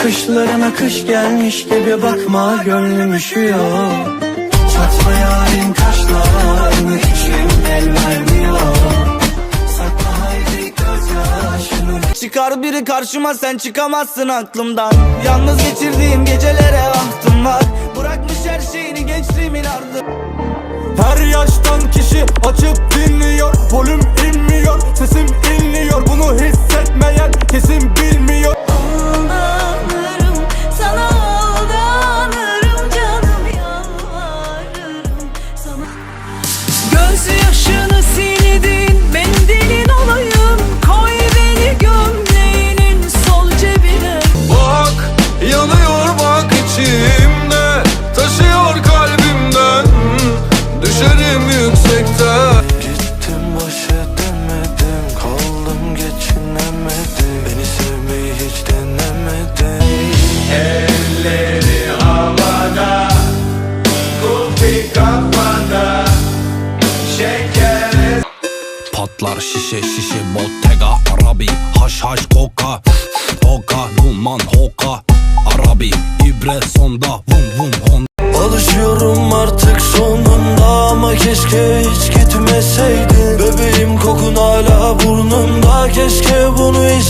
Bakışlarına kış gelmiş gibi bakma gönlüm üşüyor. Çatma yarim kaşlarını içim el vermiyor. Sakla haydi gözyaşını Çıkar biri karşıma sen çıkamazsın aklımdan. Yalnız geçirdiğim gecelere ahtım var. Bırakmış her şeyini gençliğimin ardı Her yaştan kişi Patlar şişe şişe Bottega Arabi. Haş haş koka. Hoka duman hoka. Arabi. İbre sonda. Vum vum hon. Alışıyorum artık sonunda ama keşke hiç gitmeseydin. Bebeğim kokun hala burnumda keşke bunu hiç